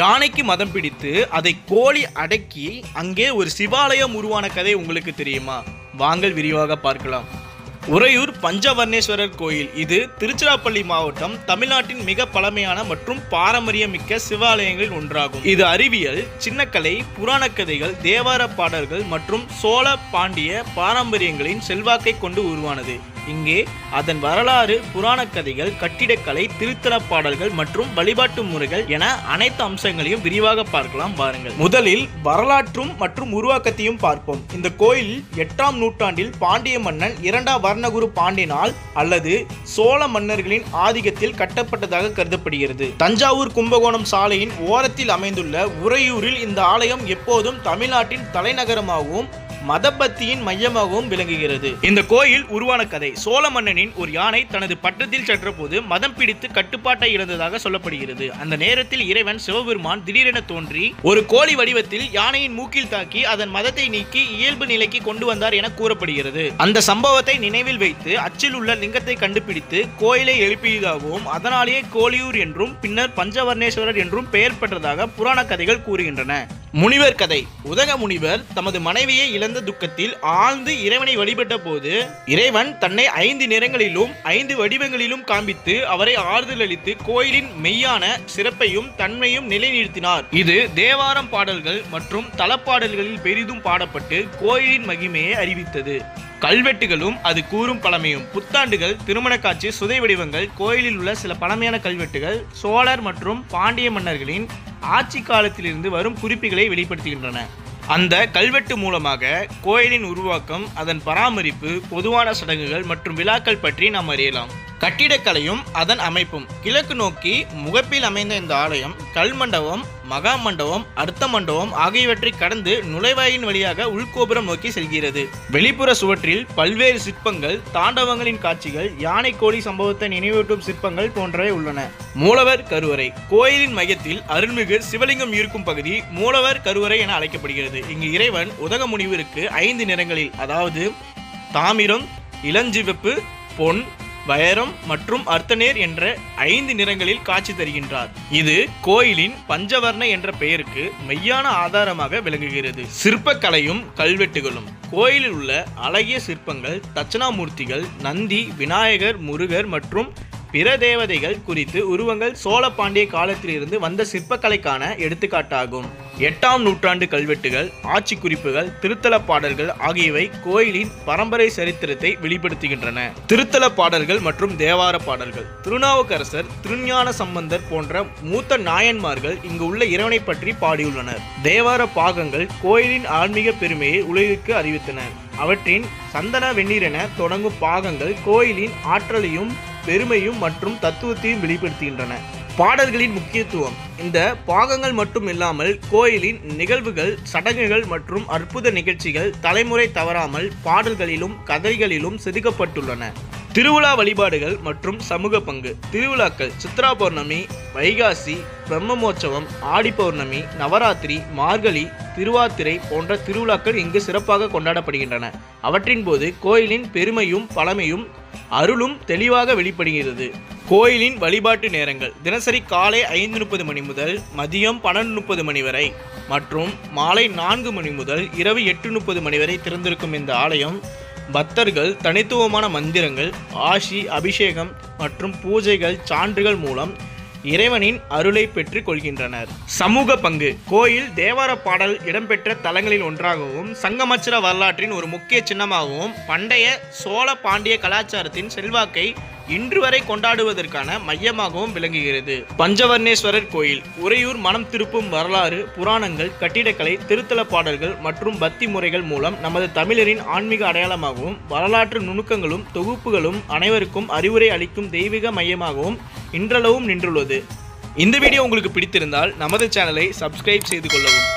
யானைக்கு மதம் பிடித்து அதை கோழி அடக்கி அங்கே ஒரு சிவாலயம் உருவான கதை உங்களுக்கு தெரியுமா? வாங்கள் விரிவாக பார்க்கலாம். உறையூர் பஞ்சவர்ணேஸ்வரர் கோயில். இது திருச்சிராப்பள்ளி மாவட்டம் தமிழ்நாட்டின் மிக பழமையான மற்றும் பாரம்பரியமிக்க சிவாலயங்களில் ஒன்றாகும். இது அறிவியல் சின்னக்கலை புராணக் கதைகள் தேவார பாடல்கள் மற்றும் சோழ பாண்டிய பாரம்பரியங்களின் செல்வாக்கை கொண்டு உருவானது. இங்கே அதன் வரலாறு புராணக் கதைகள் கட்டிடக்கலை திருத்தலப் பாடல்கள் மற்றும் வழிபாட்டு முறைகள் என அனைத்து அம்சங்களையும் விரிவாக பார்க்கலாம் பாருங்கள் முதலில் வரலாற்றும் மற்றும் உருவாக்கத்தையும் பார்ப்போம். இந்த கோயில் எட்டாம் நூற்றாண்டில் பாண்டிய மன்னன் இரண்டாம் வர்ணகுரு பாண்டியனால் அல்லது சோழ மன்னர்களின் ஆதிக்கத்தில் கட்டப்பட்டதாக கருதப்படுகிறது. தஞ்சாவூர் கும்பகோணம் சாலையின் ஓரத்தில் அமைந்துள்ள உறையூரில் இந்த ஆலயம் எப்போதும் தமிழ்நாட்டின் தலைநகரமாகவும் மதபக்தியின் மையமாகவும் விளங்குகிறது. இந்த கோயில் உருவான கதை. சோழ மன்னனின் ஒரு யானை தனது பட்டத்தில் சென்றபோது மதம் பிடித்து கட்டுப்பாட்டை இழந்ததாக சொல்லப்படுகிறது. அந்த நேரத்தில் இறைவன் சிவபெருமான் திடீரென தோன்றி ஒரு கோழி வடிவத்தில் யானையின் மூக்கில் தாக்கி அதன் மதத்தை நீக்கி இயல்பு நிலைக்கு கொண்டு வந்தார் என கூறப்படுகிறது. அந்த சம்பவத்தை நினைவில் வைத்து அச்சில் உள்ள லிங்கத்தை கண்டுபிடித்து கோயிலை எழுப்பியதாகவும் அதனாலேயே கோழியூர் என்றும் பின்னர் பஞ்சவர்ணேஸ்வரர் என்றும் பெயர் பெற்றதாக புராண கதைகள் கூறுகின்றன. முனிவர் கதை. உதக முனிவர் தமது மனைவியை இழந்த துக்கத்தில் ஆழ்ந்து இறைவனை வழிபட்ட போது இறைவன் தன்னை ஐந்து நிறங்களிலும் ஐந்து வடிவங்களிலும் காண்பித்து அவரை ஆறுதல் அளித்து கோயிலின் மெய்யான சிறப்பையும் தன்மையும் நிலைநிறுத்தினார். இது தேவாரம் பாடல்கள் மற்றும் தலப்பாடல்களில் பெரிதும் பாடப்பட்டு கோயிலின் மகிமையை அறிவித்தது. கல்வெட்டுகளும் அது கூறும் பழமையும். புத்தாண்டுகள் திருமண காட்சி சுதை வடிவங்கள் கோயிலில் உள்ள சில பழமையான கல்வெட்டுகள் சோழர் மற்றும் பாண்டிய மன்னர்களின் ஆட்சி காலத்திலிருந்து வரும் குறிப்புகளை வெளிப்படுத்துகின்றன. அந்த கல்வெட்டு மூலமாக கோயிலின் உருவாக்கம் அதன் பராமரிப்பு பொதுவான சடங்குகள் மற்றும் விழாக்கள் பற்றி நாம் அறியலாம். கட்டிடக்கலையும் அதன் அமைப்பும். கிழக்கு நோக்கி முகப்பில் அமைந்த இந்த ஆலயம் கல் மண்டபம் மகா மண்டபம் அர்த்த மண்டபம் ஆகியவற்றை கடந்து நுழைவாயின் வழியாக உள்கோபுரம் நோக்கி செல்கிறது. வெளிப்புற சுவற்றில் பல்வேறு சிற்பங்கள் தாண்டவங்களின் காட்சிகள் யானை கோழி சம்பவத்தை நினைவூட்டும் சிற்பங்கள் போன்றவை உள்ளன. மூலவர் கருவறை. கோயிலின் மையத்தில் அருள்மிகு சிவலிங்கம் இருக்கும் பகுதி மூலவர் கருவறை என அழைக்கப்படுகிறது. இங்கு இறைவன் உதக முனிவருக்கு ஐந்து நிறங்களில் அதாவது தாமிரம் இளஞ்சிவப்பு பொன் வைரம் மற்றும் அர்த்தநேர் என்ற ஐந்து நிறங்களில் காட்சி தருகின்றார். இது கோயிலின் பஞ்சவர்ண என்ற பெயருக்கு மெய்யான ஆதாரமாக விளங்குகிறது. சிற்பக்கலையும் கல்வெட்டுகளும். கோயிலில் உள்ள அழகிய சிற்பங்கள் தட்சணாமூர்த்திகள் நந்தி விநாயகர் முருகர் மற்றும் பிற தேவதைகள் குறித்து உருவங்கள் சோழ பாண்டிய காலத்திலிருந்து வந்த சிற்பக்கலைக்கான எடுத்துக்காட்டாகும். எட்டாம் நூற்றாண்டு கல்வெட்டுகள் ஆட்சி குறிப்புகள் திருத்தல பாடல்கள் ஆகியவை கோயிலின் பரம்பரை சரித்திரத்தை வெளிப்படுத்துகின்றன. திருத்தல பாடல்கள் மற்றும் தேவார பாடல்கள். திருநாவுக்கரசர் திருஞான சம்பந்தர் போன்ற மூத்த நாயன்மார்கள் இங்கு உள்ள இறைவனை பற்றி பாடியுள்ளனர். தேவார பாகங்கள் கோயிலின் ஆன்மீக பெருமையை உலகிற்கு அறிவித்தன. அவற்றின் சந்தன வெந்நீரென தொடங்கும் பாகங்கள் கோயிலின் ஆற்றலையும் பெருமையும் மற்றும் தத்துவத்தையும் வெளிப்படுத்துகின்றன. பாடல்களின் முக்கியத்துவம். இந்த பாகங்கள் மட்டும் இல்லாமல் கோயிலின் நிகழ்வுகள் சடங்குகள் மற்றும் அற்புத நிகழ்ச்சிகள் தலைமுறை தவறாமல் பாடல்களிலும் கதைகளிலும் செதுக்கப்பட்டுள்ளன. திருவிழா வழிபாடுகள் மற்றும் சமூக பங்கு. திருவிழாக்கள் சித்ரா பௌர்ணமி வைகாசி பிரம்மமோற்சவம் ஆடி பௌர்ணமி நவராத்திரி மார்கழி திருவாத்திரை போன்ற திருவிழாக்கள் இங்கு சிறப்பாக கொண்டாடப்படுகின்றன. அவற்றின் போது கோயிலின் பெருமையும் பழமையும் அருளும் தெளிவாக வெளிப்படுகிறது. கோயிலின் வழிபாட்டு நேரங்கள். தினசரி காலை ஐந்து முப்பது மணி முதல் மதியம் பன்னெண்டு முப்பது மணி வரை மற்றும் மாலை நான்கு மணி முதல் இரவு எட்டு முப்பது மணி வரை திறந்திருக்கும் இந்த ஆலயம் பக்தர்கள் தனித்துவமான மந்திரங்கள் ஆசி அபிஷேகம் மற்றும் பூஜைகள் சான்றுகள் மூலம் இறைவனின் அருளை பெற்று கொள்கின்றனர். சமூக பங்கு. கோயில் தேவார பாடல் இடம்பெற்ற தலங்களில் ஒன்றாகவும் சங்கமச்சர வரலாற்றின் ஒரு முக்கிய சின்னமாகவும் பண்டைய சோழ பாண்டிய கலாச்சாரத்தின் செல்வாக்கை இன்று வரை கொண்டாடுவதற்கான மையமாகவும் விளங்குகிறது. பஞ்சவர்ணேஸ்வரர் கோயில் உறையூர் மனம் திருப்பும் வரலாறு புராணங்கள் கட்டிடக்கலை திருத்தல பாடல்கள் மற்றும் பக்தி முறைகள் மூலம் நமது தமிழரின் ஆன்மீக அடையாளமாகவும் வரலாற்று நுணுக்கங்களும் தொகுப்புகளும் அனைவருக்கும் அறிவுரை அளிக்கும் தெய்வீக மையமாகவும் இன்றளவும் நின்றுள்ளது. இந்த வீடியோ உங்களுக்கு பிடித்திருந்தால் நமது சேனலை சப்ஸ்கிரைப் செய்து கொள்ளவும்.